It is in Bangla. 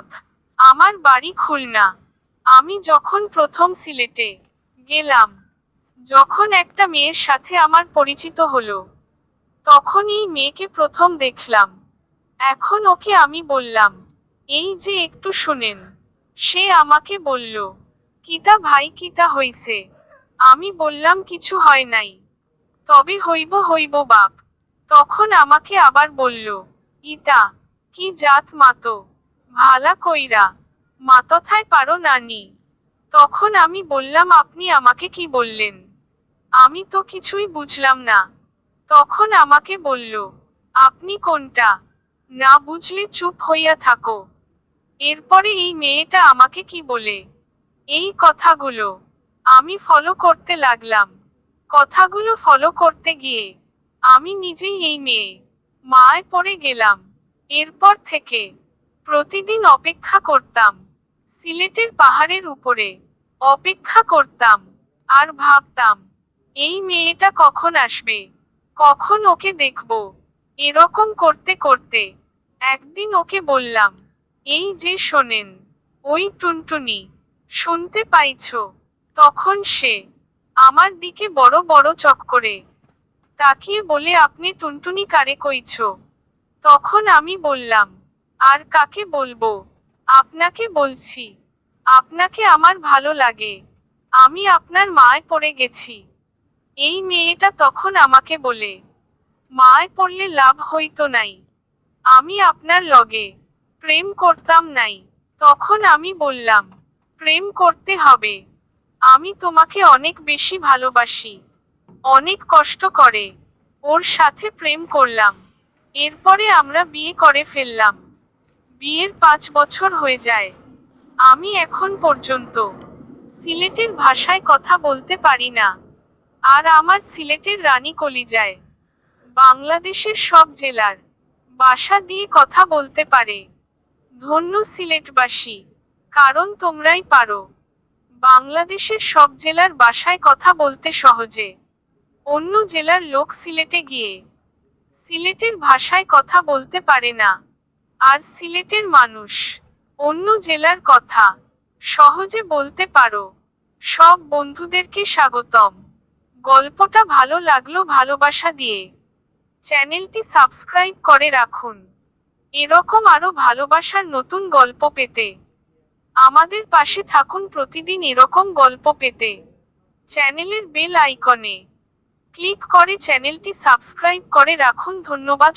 শরৎ আমার বাড়ি খুলনা। আমি যখন প্রথম সিলেটে গেলাম, যখন একটা মেয়ের সাথে আমার পরিচিত হলো তখন এই মেয়েকে প্রথম দেখলাম। এখন ওকে আমি বললাম, এই যে একটু শুনেন। সে আমাকে বলল, কিতা ভাই, কিতা হইছে? আমি বললাম, কিছু হয় নাই। তবে হইব হইব বাপ। তখন আমাকে আবার বলল, ইতা, কি জাত মাতো ভালা কইরা মাতথায় পারো নানি। তখন আমি বললাম, আপনি আমাকে কি বললেন? আমি তো কিছুই বুঝলাম না। তখন আমাকে বলল, আপনি কোনটা? না বুঝলে চুপ হইয়া থাকো। এরপরে এই মেয়েটা আমাকে কি বলে? এই কথাগুলো আমি ফলো করতে লাগলাম। কথাগুলো ফলো করতে গিয়ে আমি নিজেই এই মেয়ে, মায় পড়ে গেলাম। এরপর থেকে প্রতিদিন অপেক্ষা করতাম। সিলেটের পাহাড়ের উপরে অপেক্ষা করতাম আর ভাবতাম, এই মেয়েটা কখন আসবে? কখন ওকে দেখব? এরকম করতে করতে একদিন ওকে বললাম, এই যে শোনেন, ওই টুনটুনি, শুনতে পাইছো? তখন সে আমার দিকে বড় বড় চক করে তাকিয়ে বলে, আপনি টুনটুনি কারে কইছ? তখন আমি বললাম আর কাকে বলব? আপনাকে বলছি। আপনাকে আমার ভালো লাগে। আমি আপনার মায় পড়ে গেছি। এই মেয়েটা তখন আমাকে বলে, মায় পড়লে লাভ হইতো নাই। আমি আপনার লগে। প্রেম করতাম নাই। তখন আমি বললাম, প্রেম করতে হবে। আমি তোমাকে অনেক বেশি ভালোবাসি। অনেক কষ্ট করে। ওর সাথে প্রেম করলাম। এরপরে আমরা বিয়ে করে ফেললাম। বিয়ের পাঁচ বছর হয়ে যায়। আমি এখন পর্যন্ত সিলেটের ভাষায় কথা বলতে পারি না। আর আমার সিলেটের রানী কলিজায় বাংলাদেশের সব জেলার বাসা দিয়ে কথা বলতে পারে। ধন্য সিলেটবাসী, কারণ তোমরাই পারো। বাংলাদেশের সব জেলার বাসায় কথা বলতে সহজে। অন্য জেলার লোক সিলেটে গিয়ে সিলেটের ভাষায় কথা বলতে পারে না। আর সিলেটের মানুষ, অন্য জেলার কথা, সহজে বলতে পারো। সব বন্ধুদেরকে স্বাগতম। গল্পটা ভালো লাগল ভালোবাসা দিয়ে। চ্যানেলটি সাবস্ক্রাইব করে রাখুন। এরকম আরও ভালোবাসার নতুন গল্প পেতে। আমাদের পাশে থাকুন প্রতিদিন এরকম গল্প পেতে। চ্যানেলের বেল আইকনে ক্লিক করে চ্যানেলটি সাবস্ক্রাইব করে রাখুন। ধন্যবাদ